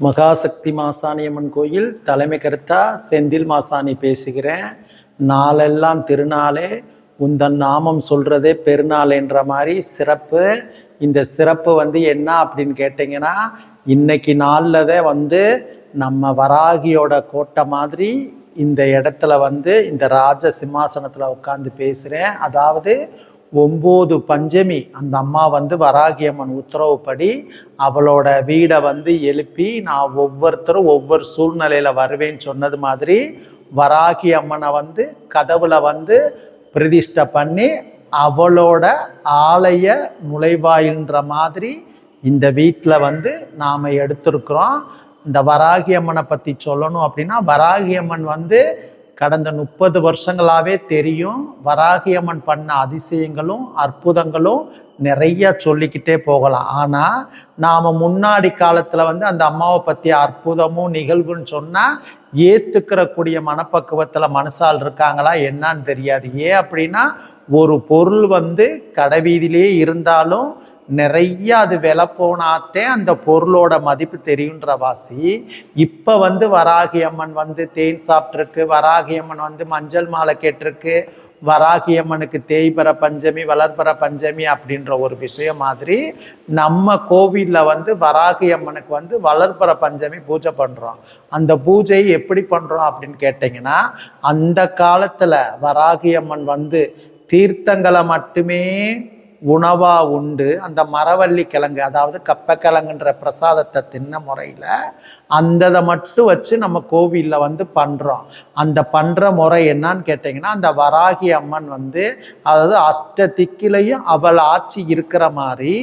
மகாசக்தி மாசாணியம்மன் கோயில் தலைமை கருத்தா செந்தில் மாசாணி பேசுகிறேன். நாளெல்லாம் திருநாளே உந்தன் நாமம் சொல்றதே பெருநாள் என்ற மாதிரி சிறப்பு. இந்த சிறப்பு வந்து என்ன அப்படின்னு கேட்டிங்கன்னா இன்னைக்கு நாளில் தான் வந்து நம்ம வராகியோட கோட்டை மாதிரி இந்த இடத்துல வந்து இந்த ராஜ சிம்மாசனத்தில் உட்காந்து பேசுகிறேன் அதாவது ஒம்பது பஞ்சமி. அந்த அம்மா வந்து வராகியம்மன் உத்தரவுப்படி அவளோட வீடை வந்து எழுப்பி நான் ஒவ்வொருத்தரும் ஒவ்வொரு சூழ்நிலையில் வருவேன்னு சொன்னது மாதிரி வராகி அம்மனை வந்து கதவுல வந்து பிரதிஷ்டை பண்ணி அவளோட ஆலய நுழைவாயின்ற மாதிரி இந்த வீட்டில் வந்து நாம் எடுத்திருக்கிறோம். இந்த வராகி அம்மனை பற்றி சொல்லணும் அப்படின்னா வராகி அம்மன் வந்து கடந்த முப்பது வருஷங்களாவே தெரியும். வராகியம்மன் பண்ண அதிசயங்களும் அற்புதங்களும் நிறைய சொல்லிக்கிட்டே போகலாம். ஆனால் நாம் முன்னாடி காலத்தில் வந்து அந்த அம்மாவை பற்றிய அற்புதமும் நிகழ்வுன்னு சொன்னால் ஏற்றுக்கிறக்கூடிய மனப்பக்குவத்தில் மனசால் இருக்காங்களா என்னன்னு தெரியாது. ஏன் அப்படின்னா ஒரு பொருள் வந்து கடைவீதியிலே இருந்தாலும் நிறைய அது விலை போனாத்தே அந்த பொருளோட மதிப்பு தெரியுன்ற வாசி. இப்போ வந்து வராகி அம்மன் வந்து தேன் சாப்பிட்ருக்கு வராகி அம்மன் வந்து மஞ்சள் மாலை கேட்டிருக்கு வராகி அம்மனுக்கு பஞ்சமி வளர்பர பஞ்சமி அப்படின்ற ஒரு விஷயம் மாதிரி நம்ம கோவிலில் வந்து வராகி அம்மனுக்கு வந்து வளர்பர பஞ்சமி பூஜை பண்ணுறோம் அந்த பூஜையை எப்படி பண்ணுறோம் அப்படின்னு கேட்டிங்கன்னா அந்த காலத்தில் வராகி அம்மன் வந்து தீர்த்தங்களை மட்டுமே உணவாக உண்டு. அந்த மரவள்ளி கிழங்கு அதாவது கப்பக்கிழங்குன்ற பிரசாதத்தை தின்ன முறையில் அந்ததை மட்டும் வச்சு நம்ம கோவிலில் வந்து பண்ணுறோம் அந்த பண்ணுற முறை என்னன்னு கேட்டிங்கன்னா அந்த வராகி அம்மன் வந்து அதாவது அஷ்ட திக்கிலையும் அவள் ஆட்சி இருக்கிற மாதிரி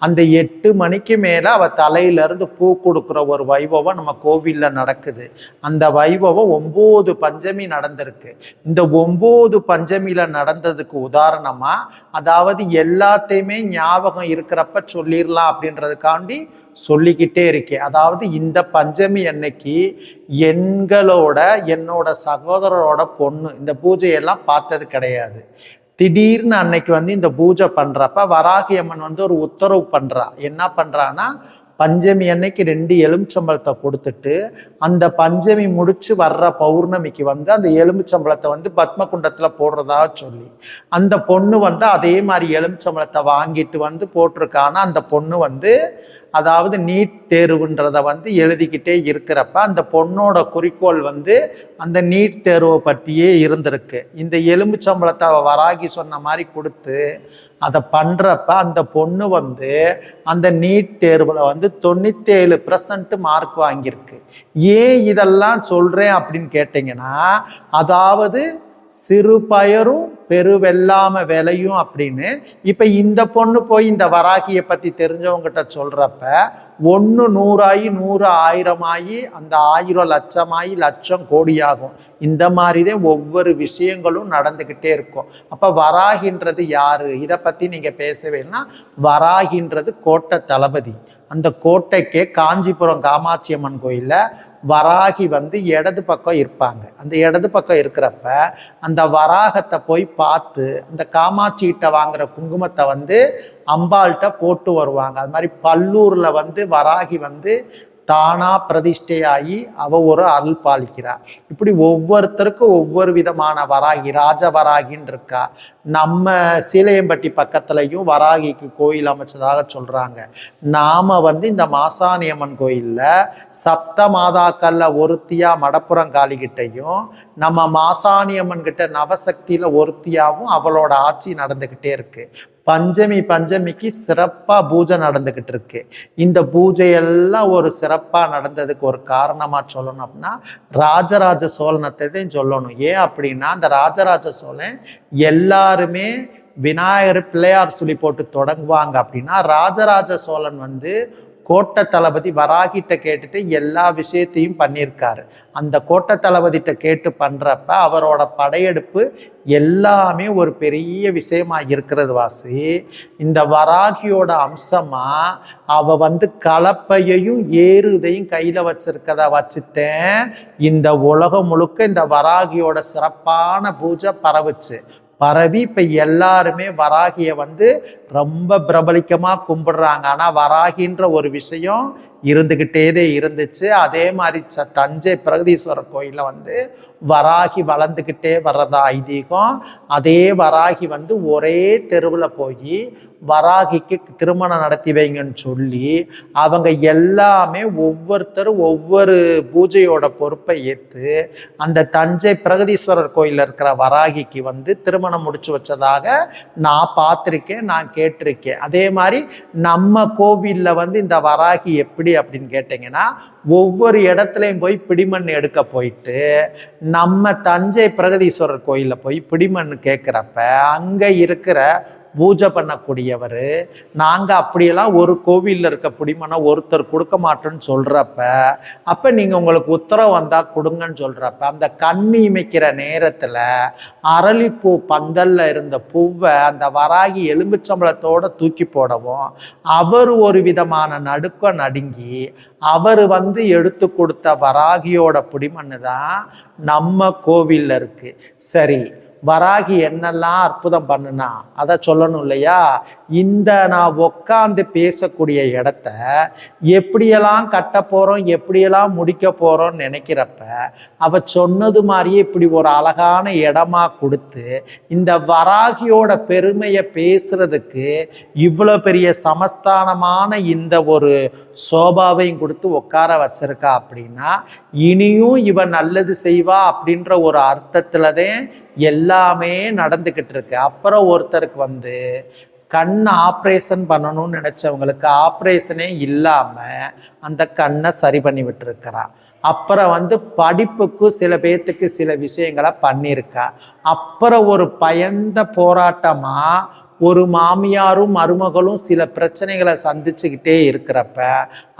அந்த எட்டு மணிக்கு மேலே அவள் தலையிலேருந்து பூ கொடுக்குற ஒரு வைபவம் நம்ம கோவிலில் நடக்குது. அந்த வைபவம் ஒம்பது பஞ்சமி நடந்திருக்கு. இந்த ஒம்பது பஞ்சமியில் நடந்ததுக்கு உதாரணமாக அதாவது எல்லாத்தையுமே ஞாபகம் இருக்கிறப்ப சொல்லிடலாம் அப்படின்றதுக்காண்டி சொல்லிக்கிட்டே இருக்கேன் அதாவது இந்த பஞ்சமி அன்னைக்கு எண்களோட என்னோட சகோதரரோட பொண்ணு இந்த பூஜையெல்லாம் பார்த்தது கிடையாது. திடீர்னு அன்னைக்கு வந்து இந்த பூஜை பண்றப்ப வராகி அம்மன் வந்து ஒரு உத்தரவு பண்றா. என்ன பண்றான்னா பஞ்சமி அன்னைக்கு ரெண்டு எலுமிச்சம்பழத்தை கொடுத்துட்டு அந்த பஞ்சமி முடிச்சு வர்ற பௌர்ணமிக்கு வந்து அந்த எலுமிச்சம்பழத்தை வந்து பத்மகுண்டத்தில் போடுறதா சொல்லி அந்த பொண்ணு வந்து அதே மாதிரி எலுமிச்சம்பழத்தை வாங்கிட்டு வந்து போட்டிருக்கானா அந்த பொண்ணு வந்து அதாவது நீட் தேர்வுன்றத வந்து எழுதிக்கிட்டே இருக்கிறப்ப அந்த பொண்ணோட குறிக்கோள் வந்து அந்த நீட் தேர்வை பற்றியே இருந்திருக்கு. இந்த எலும்புச்சம்பளத்தை வராகி சொன்ன மாதிரி கொடுத்து அதை பண்ணுறப்ப அந்த பொண்ணு வந்து அந்த நீட் தேர்வில் வந்து தொண்ணூத்தேழு பர்சன்ட் மார்க் வாங்கியிருக்கு. ஏன் இதெல்லாம் சொல்கிறேன் அப்படின்னு கேட்டிங்கன்னா அதாவது சிறு பயரும் பெருவெல்லாம விளையும் அப்படின்னு இப்போ இந்த பொண்ணு போய் இந்த வராகியை பற்றி தெரிஞ்சவங்ககிட்ட சொல்கிறப்ப ஒன்று நூறாயி நூறு ஆயிரமாயி அந்த ஆயிரம் லட்சமாயி லட்சம் கோடியாகும். இந்த மாதிரி தான் ஒவ்வொரு விஷயங்களும் நடந்துக்கிட்டே இருக்கும். அப்போ வராகின்றது யாரு? இதை பற்றி நீங்கள் பேசவேன்னா வராகின்றது கோட்டை தளபதி. அந்த கோட்டைக்கு காஞ்சிபுரம் காமாட்சி அம்மன் கோயிலில் வராகி வந்து இடது பக்கம் இருப்பாங்க. அந்த இடது பக்கம் இருக்கிறப்ப அந்த வராகத்தை போய் பார்த்து அந்த காமாட்சிகிட்ட வாங்குற குங்குமத்தை வந்து அம்பாள்கிட்ட போட்டு வருவாங்க. அது மாதிரி பல்லூரில் வந்து வராகி வந்து தானா பிரதிஷ்டையாகி அவ ஒரு அருள் பாலிக்கிறார். இப்படி ஒவ்வொருத்தருக்கும் ஒவ்வொரு விதமான வராகி ராஜ வராகின்னு இருக்கா. நம்ம சீலையம்பட்டி பக்கத்துலையும் வராகிக்கு கோயில் அமைச்சதாக சொல்கிறாங்க நாம் வந்து இந்த மாசாணியம்மன் கோயிலில் சப்த மாதாக்களில் ஒருத்தியாக மடப்புறம் காளிகிட்டையும் நம்ம மாசாணியம்மன் கிட்ட நவசக்தியில் ஒருத்தியாகவும் அவளோட ஆட்சி நடந்துக்கிட்டே இருக்குது பஞ்சமி பஞ்சமிக்கு சிறப்பாக பூஜை நடந்துக்கிட்டு இருக்கு. இந்த பூஜையெல்லாம் ஒரு சிறப்பாக நடந்ததுக்கு ஒரு காரணமாக சொல்லணும் அப்படின்னா ராஜராஜ சோழனத்தை தான் சொல்லணும். ஏன் அப்படின்னா அந்த ராஜராஜ சோழன் எல்லா எல்லாருமே விநாயகர் பிள்ளையார் சொல்லி போட்டு தொடங்குவாங்க அப்படின்னா ராஜராஜ சோழன் வந்து கோட்டை தளபதி வராகிட்ட கேட்டுட்டு எல்லா விஷயத்தையும் பண்ணியிருக்காரு. அந்த கோட்டை தளபதிட்ட கேட்டு பண்ணுறப்ப அவரோட படையெடுப்பு எல்லாமே ஒரு பெரிய விஷயமா இருக்கிறது வாசி. இந்த வராகியோட அம்சமா அவ வந்து கலப்பையையும் ஏறுதையும் கையில் கையில வச்சிருக்கதா வச்சுட்டேன் இந்த உலகம் முழுக்க இந்த வராகியோட சிறப்பான பூஜை பரவுச்சு. பரவி இப்போ எல்லாருமே வராகியை வந்து ரொம்ப பிரபலிக்கமாக கும்பிடுறாங்க. ஆனால் வராகின்ற ஒரு விஷயம் இருந்துக்கிட்டேதே இருந்துச்சு. அதே மாதிரி ச தஞ்சை பிரகதீஸ்வரர் கோயிலில் வந்து வராகி வளர்ந்துக்கிட்டே வர்றதா ஐதீகம். அதே வராகி வந்து ஒரே தெருவில் போய் வராகிக்கு திருமணம் நடத்தி வைங்கன்னு சொல்லி அவங்க எல்லாமே ஒவ்வொருத்தரும் ஒவ்வொரு பூஜையோட பொறுப்பை ஏற்று அந்த தஞ்சை பிரகதீஸ்வரர் கோயிலில் இருக்கிற வராகிக்கு வந்து திருமணம் முடிச்சு வச்சதாக நான் பார்த்துருக்கேன் நான் கேட்டிருக்கேன். அதே மாதிரி நம்ம கோவிலில் வந்து இந்த வராகி எப்படி அப்படின்னு கேட்டிங்கன்னா ஒவ்வொரு இடத்துலையும் போய் பிடிமண் எடுக்க போயிட்டு நம்ம தஞ்சை பிரகதீஸ்வரர் கோயிலில் போய் பிடிமண் கேட்குறப்ப அங்கே இருக்கிற பூஜை பண்ணக்கூடியவர். நாங்கள் அப்படியெல்லாம் ஒரு கோவிலில் இருக்க பிடிமனை ஒருத்தர் கொடுக்க மாட்டோன்னு சொல்கிறப்ப அப்போ நீங்கள் உங்களுக்கு உத்தரவு வந்தால் கொடுங்கன்னு சொல்கிறப்ப அந்த கண்ணி இமைக்கிற நேரத்தில் அரளிப்பூ பந்தலில் இருந்த பூவை அந்த வராகி எலும்புச்சம்பளத்தோடு தூக்கி போடவும் அவர் ஒரு விதமான நடுக்க நடுங்கி அவர் வந்து எடுத்து கொடுத்த வராகியோட பிடிமண்ணு தான் நம்ம கோவிலில் இருக்குது சரி வராகி என்னெல்லாம் அற்புதம் பண்ணுனா அதை சொல்லணும் இல்லையா? இந்த நான் உக்காந்து பேசக்கூடிய இடத்த எப்படியெல்லாம் கட்ட போகிறோம் எப்படியெல்லாம் முடிக்க போகிறோம்னு நினைக்கிறப்ப அவ சொன்னது மாதிரியே இப்படி ஒரு அழகான இடமா கொடுத்து இந்த வராகியோட பெருமையை பேசுறதுக்கு இவ்வளோ பெரிய சமஸ்தானமான இந்த ஒரு சோபாவையும் கொடுத்து உட்கார வச்சிருக்கா அப்படின்னா இனியும் இவன் நல்லது செய்வா அப்படின்ற ஒரு அர்த்தத்தில் தான் எல்லா எல்லாமே நடந்துக்கிட்டு இருக்கு. அப்புறம் ஒருத்தருக்கு வந்து கண் ஆப்ரேஷன் பண்ணணும்னு நினச்சவங்களுக்கு ஆப்ரேஷனே இல்லாமல் அந்த கண்ணை சரி பண்ணி விட்டுருக்கிறான் அப்புறம் வந்து படிப்புக்கு சில பேர்த்துக்கு சில விஷயங்களை பண்ணியிருக்கா. அப்புறம் ஒரு பயந்த போராட்டமாக ஒரு மாமியாரும் மருமகளும் சில பிரச்சனைகளை சந்திச்சுக்கிட்டே இருக்கிறப்ப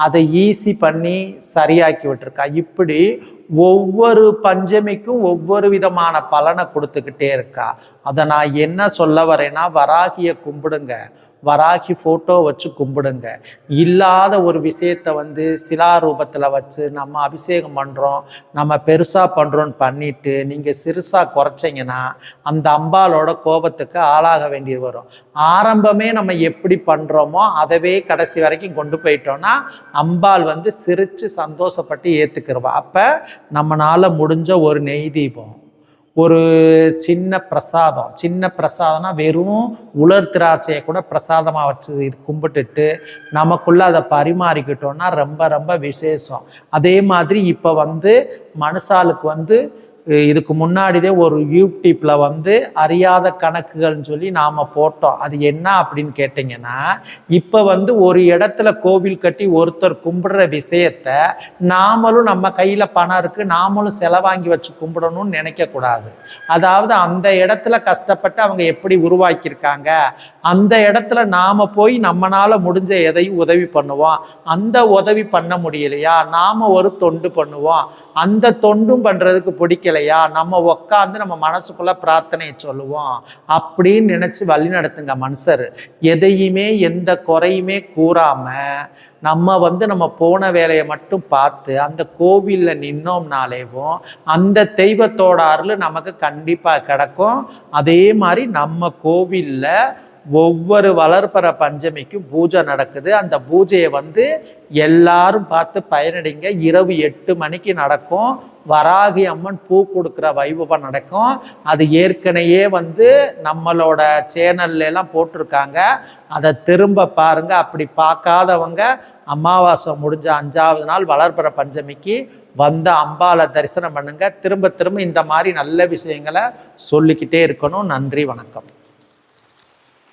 அதை ஈஸி பண்ணி சரியாக்கி விட்டுருக்கா. இப்படி ஒவ்வொரு பஞ்சமிக்கும் ஒவ்வொரு விதமான பலனை கொடுத்துக்கிட்டே இருக்கா. அதை நான் என்ன சொல்ல வரேன்னா வராகியை கும்பிடுங்க. வராகி ஃபோட்டோ வச்சு கும்பிடுங்க. இல்லாத ஒரு விஷயத்தை வந்து சிலா ரூபத்தில் வச்சு நம்ம அபிஷேகம் பண்ணுறோம் நம்ம பெருசாக பண்ணுறோன்னு பண்ணிட்டு நீங்கள் சிறுசாக குறைச்சிங்கன்னா அந்த அம்பாலோட கோபத்துக்கு ஆளாக வேண்டியது வரும். ஆரம்பமே நம்ம எப்படி பண்ணுறோமோ அதவே கடைசி வரைக்கும் கொண்டு போயிட்டோம்னா அம்பாள் வந்து சிரித்து சந்தோஷப்பட்டு ஏற்றுக்கிறவா அப்போ நம்மளால் முடிஞ்ச ஒரு நெய் தீபம். ஒரு சின்ன பிரசாதம். சின்ன பிரசாதம்னா வெறும் உலர் திராட்சையை கூட பிரசாதமாக வச்சு இது கும்பிட்டுட்டு நமக்குள்ள அதை பரிமாறிக்கிட்டோம்னா ரொம்ப ரொம்ப விசேஷம். அதே மாதிரி இப்போ வந்து மனுஷாளுக்கு வந்து இதுக்கு முன்னாடிதே ஒரு யூடியூப்பில் வந்து அறியாத கணக்குகள்னு சொல்லி நாம் போட்டோம். அது என்ன அப்படின்னு கேட்டிங்கன்னா இப்போ வந்து ஒரு இடத்துல கோவில் கட்டி ஒருத்தர் கும்பிடுற விஷயத்த நாமளும் நம்ம கையில் பணம் இருக்குது நாமளும் செலவாங்கி வச்சு கும்பிடணும்னு நினைக்கக்கூடாது அதாவது அந்த இடத்துல கஷ்டப்பட்டு அவங்க எப்படி உருவாக்கியிருக்காங்க அந்த இடத்துல நாம் போய் நம்மளால் முடிஞ்ச எதையும் உதவி பண்ணுவோம். அந்த உதவி பண்ண முடியலையா? நாம் ஒரு தொண்டு பண்ணுவோம். அந்த தொண்டும் பண்ணுறதுக்கு பிடிக்கலையா நம்ம உக்காந்து நம்ம மனசுக்குள்ள பிரார்த்தனை சொல்லுவோம். அப்படின்னு நினச்சி வழி நடத்துங்க மனுஷர். எதையுமே எந்த குறையுமே கூறாம நம்ம வந்து நம்ம போன வேலையை மட்டும் பார்த்து அந்த கோவிலில் நின்னோம்னாலேவும் அந்த தெய்வத்தோட அருள் நமக்கு கண்டிப்பாக கிடக்கும். அதே மாதிரி நம்ம கோவிலில் ஒவ்வொரு வளர்ப்பற பஞ்சமிக்கும் பூஜை நடக்குது. அந்த பூஜையை வந்து எல்லாரும் பார்த்து பயனடைங்க. இரவு எட்டு மணிக்கு நடக்கும். வராகி அம்மன் பூ கொடுக்குற வைபவம் நடக்கும். அது ஏற்கனவே வந்து நம்மளோட சேனல்ல எல்லாம் போட்டிருக்காங்க. அதை திரும்ப பாருங்க. அப்படி பார்க்காதவங்க அமாவாசை முடிஞ்ச அஞ்சாவது நாள் வளர்ப்புற பஞ்சமிக்கு வந்த அம்பாவை தரிசனம் பண்ணுங்க. திரும்ப திரும்ப இந்த மாதிரி நல்ல விஷயங்களை சொல்லிக்கிட்டே இருக்கணும். நன்றி வணக்கம்.